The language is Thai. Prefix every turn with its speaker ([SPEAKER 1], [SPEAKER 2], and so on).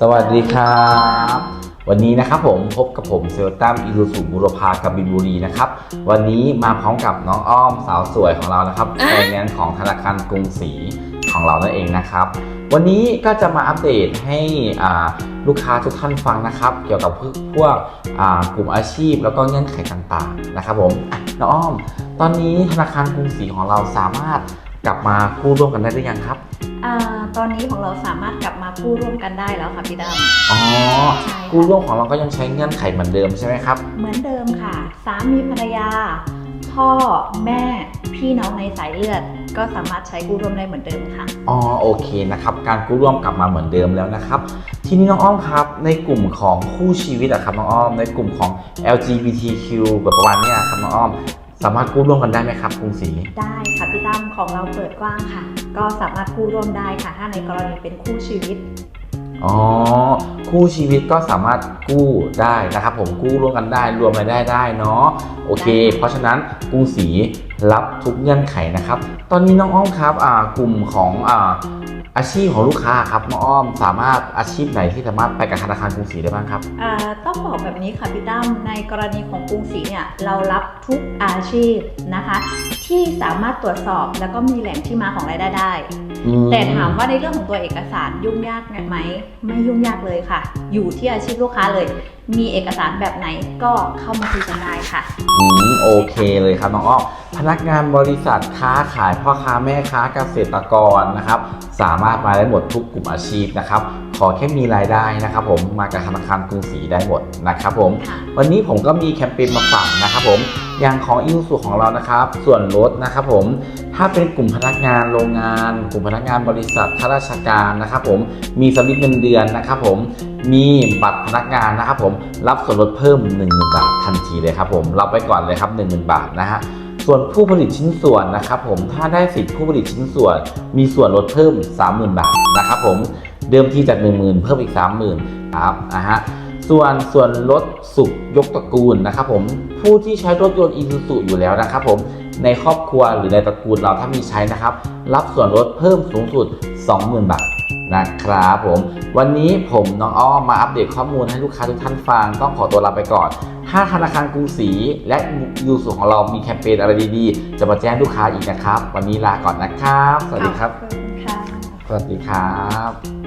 [SPEAKER 1] สวัสดีครับ วันนี้นะครับผมพบกับผมเซลตัมอิรุสุบุรพากบินบุรีนะครับ วันนี้มาพร้อมกับน้องอ้อมสาวสวยของเรานะครับ
[SPEAKER 2] อะ
[SPEAKER 1] ไฟแนนซ์ของธนาคารกรุงศรีของเรานั่นเองนะครับ วันนี้ก็จะมาอัปเดตให้อ่าลูกค้าทุกท่านฟังนะครับ เกี่ยวกับพวกพวกอ่ากลุ่มอาชีพแล้วก็เงื่อนไขต่างๆนะครับผมอะน้องอ้อม ตอนนี้ธนาคารกรุงศรีของเราสามารถ กลับมากู้ร่วมกันได้หรือยังครับ
[SPEAKER 2] อ่าตอนนี้ของเราสามารถกลับมากู้ร่วมกันได้แล้วค่ะพี่ด
[SPEAKER 1] อ๋อำ
[SPEAKER 2] ใช่
[SPEAKER 1] กู้
[SPEAKER 2] ค่ะ
[SPEAKER 1] ร่วมของเราก็ยังใช้เงื่อนไขเหมือนเดิมใช่ไหมครับ
[SPEAKER 2] เหมือนเดิมค่ะ สามีภรรยา พ่อแม่พี่น้องในสายเลือด ก็สามารถใช้กู้ร่วมได้เหมือนเดิมค่ะ
[SPEAKER 1] อ๋อโอเคนะครับ การกู้ร่วมกลับมาเหมือนเดิมแล้วนะครับ ทีนี้น้องอ้อมครับ ในกลุ่มของคู่ชีวิตอะครับน้องอ้อม ในกลุ่มของ LGBTQ แบบประมาณเนี้ยครับน้องอ้อม สามารถกู้ร่วมกันได้ไหมครับกรุงศรี
[SPEAKER 2] ได้ค่ะพี่ตั้มของเราเปิดกว้างค่ะ ก็สามารถกู้ร่วมได้ค่ะ ถ้าในกรณีเป็นคู่ชีวิต
[SPEAKER 1] อ๋อคู่ชีวิตก็สามารถกู้ได้นะครับ ผมกู้ร่วมกันได้รวมรายได้ได้เนาะโอเค
[SPEAKER 2] ได้ค่ะ
[SPEAKER 1] เพราะฉะนั้นกรุงศรี รับทุกเงื่อนไขนะครับ ตอนนี้น้องอ้อมครับอ่ากลุ่มของอ่าอาชีพของลูกค้าครับน้องอ้อมสามารถอาชีพไหนที่สามารถไปกับธนาคารกรุงศรีได้บ้างครับ
[SPEAKER 2] อ่าต้องบอกแบบนี้ค่ะพี่ตั้มในกรณีของกรุงศรีเนี่ยเรารับทุกอาชีพนะคะ ที่สามารถตรวจสอบแล้วก็มีแหล่งที่มาของรายได้ได้
[SPEAKER 1] อื
[SPEAKER 2] แต่ถามว่าในเรื่องของตัวเอกสารยุ่งยากไหมไม่ยุ่งยากเลยค่ะ อยู่ที่อาชีพลูกค้าเลย มีเอกสารแบบไหนก็เข้ามาคุยกันได้ค่ะ
[SPEAKER 1] อืมโอเคเลยครับน้องอ้อมพนักงานบริษัทค้าขายพ่อค้าแม่ค้าเกษตรกรนะครับ สามารถมาได้หมดทุกกลุ่มอาชีพนะครับ ขอแค่มีรายได้นะครับผมมากับธนาคารกรุงศรีได้หมดนะครับผม
[SPEAKER 2] ค่ะ
[SPEAKER 1] วันนี้ผมก็มีแคมเปญมาฝากนะครับผมอย่างของอิ u สุของเรานะครับ ส่วนลดนะครับผมถ้าเป็นกลุ่มพนักงานโรงงาน กลุ่มพนักงานบริษัทข้าราชการนะครับผมมีสลิปเงินเดือนนะครับผมมีบัตรพนักงานนะครับผมรับส่วนลดเพิ่ม 10,000 บาททันทีเลยครับผมรับไปก่อนเลยครับ 10,000 บาทนะฮะส่วนผู้ผลิตชิ้นส่วนนะครับผมถ้าได้สิทธิผู้ผลิตชิ้นส่วน มีส่วนลดเพิ่ม 30,000 บาทนะครับผม เดิมทีจาก10,000 เพิ่มอีก 30,000ครับนะฮะส่วนส่วนลดสุขยกตระกูลนะครับผมผู้ที่ใช้รถยนต์อีซูซูอยู่แล้วนะครับผมในครอบครัวหรือในตระกูลเราถ้ามีใช้นะครับ รับส่วนลดเพิ่มสูงสุด 20,000 บาทนะครับผม วันนี้ผมน้องอ้อมมาอัปเดตข้อมูลให้ลูกค้าทุกท่านฟัง ต้องขอตัวลาไปก่อน ถ้าธนาคารกรุงศรีและยูสุของเรามีแคมเปญอะไรดีๆ จะมาแจ้งลูกค้าอีกนะครับ วันนี้ลาก่อนนะครับ สวัสดีครับ
[SPEAKER 2] ขอบคุณค่ะ
[SPEAKER 1] สวัสดีครับ